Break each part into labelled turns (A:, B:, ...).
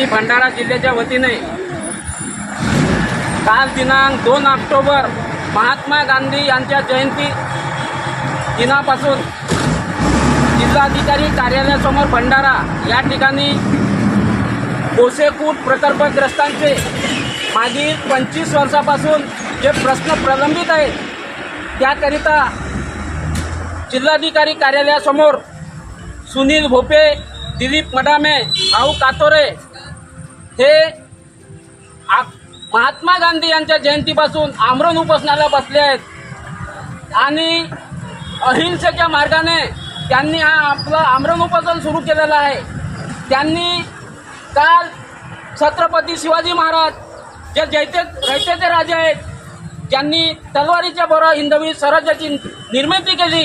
A: समिती भंडारा जिल्ह्याच्या वतीने. काल दिनांक दोन ऑक्टोबर महात्मा गांधी यांच्या जयंती दिनापासून जिल्हाधिकारी कार्यालयासमोर भंडारा या ठिकाणी कोसेकूट प्रकल्पग्रस्तांचे मागील पंचवीस वर्षापासून जे प्रश्न प्रलंबित आहेत त्याकरिता जिल्हाधिकारी कार्यालयासमोर सुनील भोपे दिलीप मडामे भाऊ कातोरे हे आ- महात्मा गांधी यांच्या जयंतीपासून आमरण उपासनाला बसले आहेत. आणि अहिंसेच्या मार्गाने त्यांनी हा आपलं आमरण उपासन सुरू केलेलं आहे. त्यांनी काल छत्रपती शिवाजी महाराज जे जैते रयतेचे राजे आहेत ज्यांनी तलवारीच्या बरोबर हिंदवी स्वराज्याची निर्मिती केली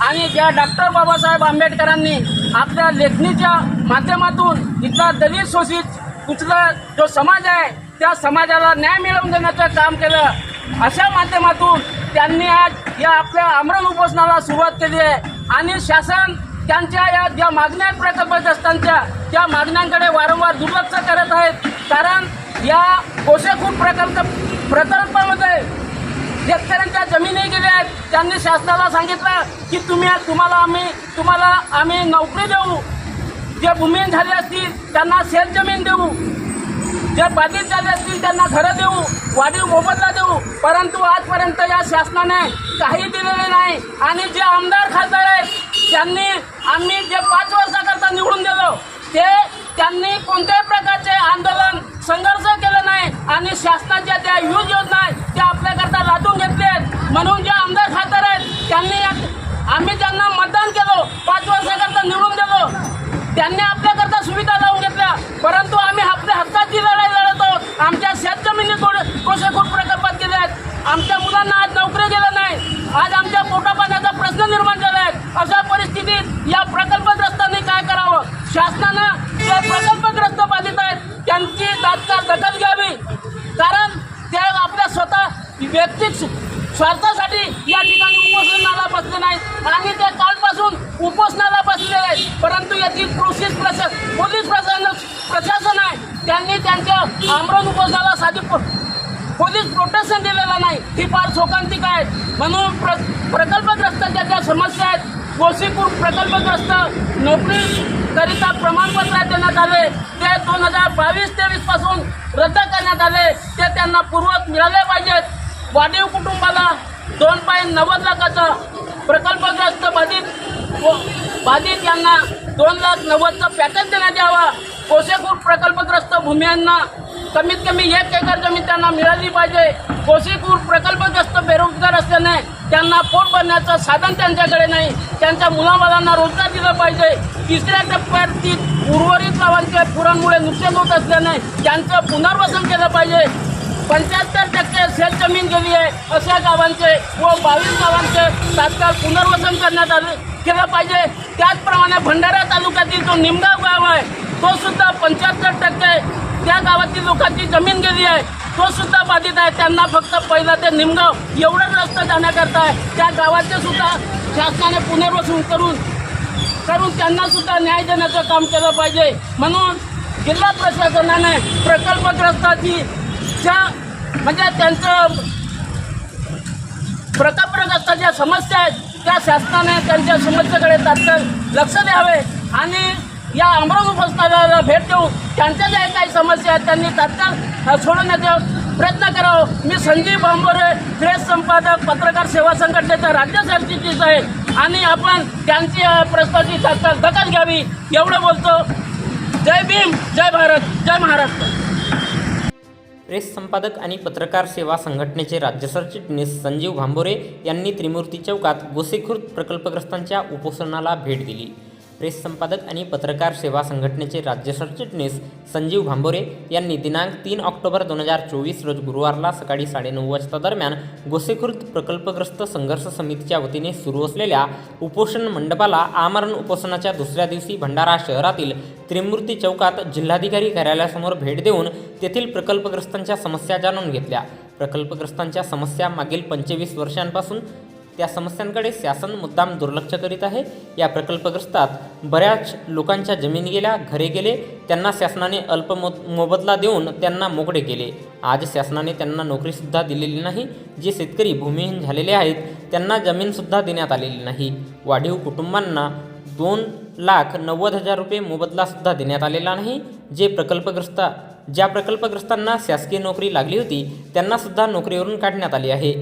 A: आणि ज्या डॉक्टर बाबासाहेब आंबेडकरांनी आपल्या लेखणीच्या माध्यमातून इथला दलित शोषित कुठला जो समाज आहे त्या समाजाला न्याय मिळवून देण्याचं काम केलं. अशा माध्यमातून त्यांनी आज या आपल्या आमरण उपोषणाला सुरुवात केली आहे. आणि शासन त्यांच्या या ज्या मागण्या आहेत प्रकल्पग्रस्तांच्या त्या मागण्यांकडे वारंवार दुर्लक्ष करत आहेत. कारण या कोशेकूट प्रकल्प प्रकल्पामध्ये शेतकऱ्यांच्या जमिनी गेल्या आहेत. त्यांनी शासनाला सांगितलं की तुम्ही तुम्हाला आम्ही तुम्हाला आम्ही नोकरी देऊ. जे भूमिहीन झाले असतील त्यांना शेत जमीन देऊ. जे बाधित झाले असतील त्यांना घरं देऊ वाढीव मोबदला देऊ. परंतु आजपर्यंत या शासनाने काही दिलेले नाही. आणि जे आमदार खासदार आहेत त्यांनी आम्ही जे पाच वर्षाकरता निवडून दिलो ते त्यांनी कोणत्याही प्रकारचे आंदोलन संघर्ष केलं नाही. आणि शासनाच्या त्या यूज योजना आहेत त्या आपल्याकरता लादून घेतले आहेत म्हणून जे आमदार खासदार आहेत त्यांनी आम्ही ज्यांना मतदान केलं पाच वर्षाकरता निवडून दिलो त्यांनी आपल्याकरता सुविधा लावून घेतल्या परंतु आम्ही आपल्या हक्काची लढाई लढत आहोत आमच्या शेतजमिनी कोशेकूट प्रकल्पात गेल्या आहेत आमच्या मुलांना आज नोकरी गेलं नाही आज आमच्या पोटा पाण्याचा प्रश्न निर्माण झाला आहे अशा परिस्थितीत या प्रकल्पग्रस्तांनी काय करावं शासनानं जे प्रकल्पग्रस्त बाधित आहेत त्यांची तात्काळ दखल घ्यावी कारण ते आपल्या स्वतः वैयक्तिक स्वार्थासाठी या ठिकाणी उपोषणाला बसले नाहीत. आणि ते कालपासून उपोषणाला बसलेले आहेत. परंतु याची प्रोसेस प्रशासन पोलीस प्रशासन प्रशासन आहे. त्यांनी त्यांच्या आमरण उपोषणाला साधी पोलीस प्रोटेक्शन दिलेलं नाही. ही फार शोकांतिक आहे. म्हणून प्र प्रकल्पग्रस्तांच्या ज्या समस्या आहेत गोसीपूर प्रकल्पग्रस्त नोकरीकरिता प्रमाणपत्र देण्यात आले. ते दोन हजार बावीस तेवीसपासून रद्द करण्यात आले. ते त्यांना पूर्वक मिळाले पाहिजेत. वादेव कुटुंबाला दोन पाय नव्वद लाखाचा प्रकल्पग्रस्त बाधित व बाधित यांना दोन लाख नव्वदचा पॅकेज देण्यात यावा. कोशेकूट प्रकल्पग्रस्त भूम्यांना कमीत कमी एक एकर जमीन त्यांना मिळाली पाहिजे. कोशेकूट प्रकल्पग्रस्त बेरोजगार असल्याने त्यांना पोट भरण्याचं साधन त्यांच्याकडे नाही. त्यांच्या मुलाबालांना रोजगार दिला पाहिजे. तिसऱ्या टप्प्यातील उर्वरित गावांच्या पुरांमुळे नुकसान होत असल्याने त्यांचं पुनर्वसन केलं पाहिजे. पंच्याहत्तर टक्के शेत गेली आहे अशा गावांचे व बावीस गावांचे तात्काळ पुनर्वसन करण्यात आले केलं पाहिजे. त्याचप्रमाणे भंडारा तालुक्यातील जो निमगाव गाव आहे तो सुद्धा पंच्याहत्तर टक्के त्या गावातील लोकांची जमीन गेली आहे. तो सुद्धा बाधित आहे. त्यांना फक्त पहिला ते निमगाव एवढंच रस्ता जाण्याकरता आहे. त्या गावाचे सुद्धा शासनाने पुनर्वसन करून करून त्यांना सुद्धा न्याय देण्याचं काम केलं पाहिजे. म्हणून जिल्हा प्रशासनाने प्रकल्पग्रस्ताची ज्या म्हणजे त्यांचं प्रकल्पग्रस्त ज्या समस्या आहेत त्या शासनाने त्यांच्या समस्येकडे तात्काळ लक्ष द्यावे आणि या अमरावती उपोषणाला भेट देऊन त्यांच्या ज्या काही समस्या आहेत त्यांनी तात्काळ सोडवण्याचा प्रयत्न करावा. मी संजीव भांबोरे प्रेस संपादक पत्रकार सेवा संघटनेचा राज्य सरचिटणीस आहे आणि आपण त्यांची प्रश्नाची तात्काळ दखल घ्यावी एवढं बोलतो. जय भीम जय भारत जय महाराष्ट्र.
B: प्रेस संपादक आणि पत्रकार सेवा संघटनेचे राज्य सरचिटणीस संजीव भांबोरे यांनी त्रिमूर्ती चौकात गोसेखुर्द प्रकल्पग्रस्तांच्या उपोषणाला भेट दिली. प्रेस संपादक आणि पत्रकार सेवा संघटनेचे राज्य सरचिटणीस संजीव भांबोरे यांनी दिनांक तीन ऑक्टोबर दोन हजार चोवीस रोज गुरुवारला सकाळी साडेनऊ वाजता दरम्यान गोसेखुर्द प्रकल्पग्रस्त संघर्ष समितीच्या वतीने सुरू असलेल्या उपोषण मंडपाला आमरण उपोषणाच्या दुसऱ्या दिवशी भंडारा शहरातील त्रिमूर्ती चौकात जिल्हाधिकारी कार्यालयासमोर भेट देऊन तेथील प्रकल्पग्रस्तांच्या समस्या जाणून घेतल्या. प्रकल्पग्रस्तांच्या समस्या मागील पंचवीस वर्षांपासून त्या समस्यांकडे शासन मुद्दाम दुर्लक्ष करीत आहे. या प्रकल्पग्रस्तात बऱ्याच लोकांच्या जमिनी गेल्या घरे गेले त्यांना शासनाने अल्प मो मोबदला देऊन त्यांना मोकळे केले. आज शासनाने त्यांना नोकरीसुद्धा दिलेली नाही. जे शेतकरी भूमिहीन झालेले आहेत त्यांना जमीनसुद्धा देण्यात आलेली नाही. वाढीव कुटुंबांना दोन लाख नव्वद हजार रुपये मोबदलासुद्धा देण्यात आलेला नाही. जे प्रकल्पग्रस्त ज्या प्रकल्पग्रस्तांना शासकीय नोकरी लागली होती त्यांनासुद्धा नोकरीवरून काढण्यात आली आहे.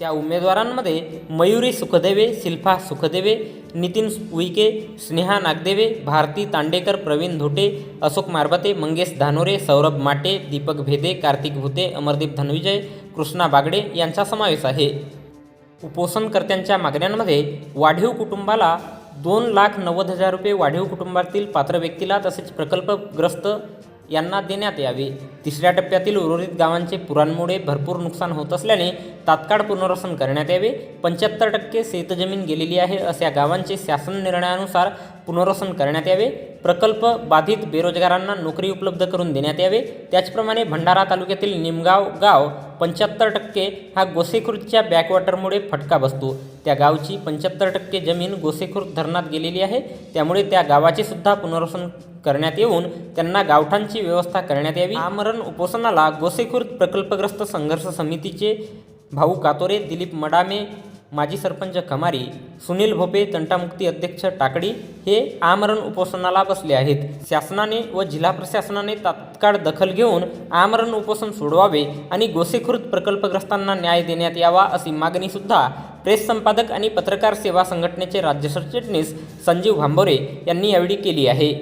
B: त्या उमेदवारांमध्ये मयुरी सुखदेवे शिल्पा सुखदेवे नितीन उईके स्नेहा नागदेवे भारती तांडेकर प्रवीण धोटे अशोक मारबते मंगेश धानोरे सौरभ माटे दीपक भेदे कार्तिक भुते अमरदीप धनविजय कृष्णा बागडे यांचा समावेश आहे. उपोषणकर्त्यांच्या मागण्यांमध्ये वाढीव कुटुंबाला दोन लाख नव्वद हजार रुपये वाढीव कुटुंबातील पात्र व्यक्तीला तसेच प्रकल्पग्रस्त यांना देण्यात यावे. तिसऱ्या टप्प्यातील उर्वरित गावांचे पुरांमुळे भरपूर नुकसान होत असल्याने तात्काळ पुनर्वसन करण्यात यावे. पंच्याहत्तर टक्के शेतजमीन गेलेली आहे अशा गावांचे शासन निर्णयानुसार पुनर्वसन करण्यात यावे. प्रकल्प बाधित बेरोजगारांना नोकरी उपलब्ध करून देण्यात यावे. त्याचप्रमाणे भंडारा तालुक्यातील निमगाव गाव पंच्याहत्तर टक्के हा गोसेखुर्दच्या बॅकवॉटरमुळे फटका बसतो. त्या गावची पंच्याहत्तर टक्के जमीन गोसेखुर्द धरणात गेलेली आहे. त्यामुळे त्या गावाचे सुद्धा पुनर्वसन करण्यात येऊन त्यांना गावठांची व्यवस्था करण्यात यावी. आमरण उपोषणाला गोसेखुर्द प्रकल्पग्रस्त संघर्ष समितीचे भाऊ कातोरे दिलीप मडामे माजी सरपंच कमारी सुनील भोपे तंटामुक्ती अध्यक्ष टाकडी हे आमरण उपोषणाला बसले आहेत. शासनाने व जिल्हा प्रशासनाने तात्काळ दखल घेऊन आमरण उपोषण सोडवावे आणि गोसेखुर्द प्रकल्पग्रस्तांना न्याय देण्यात यावा अशी मागणीसुद्धा प्रेस संपादक आणि पत्रकार सेवा संघटनेचे राज्य सरचिटणीस संजीव भांबोरे यांनी यावेळी केली आहे.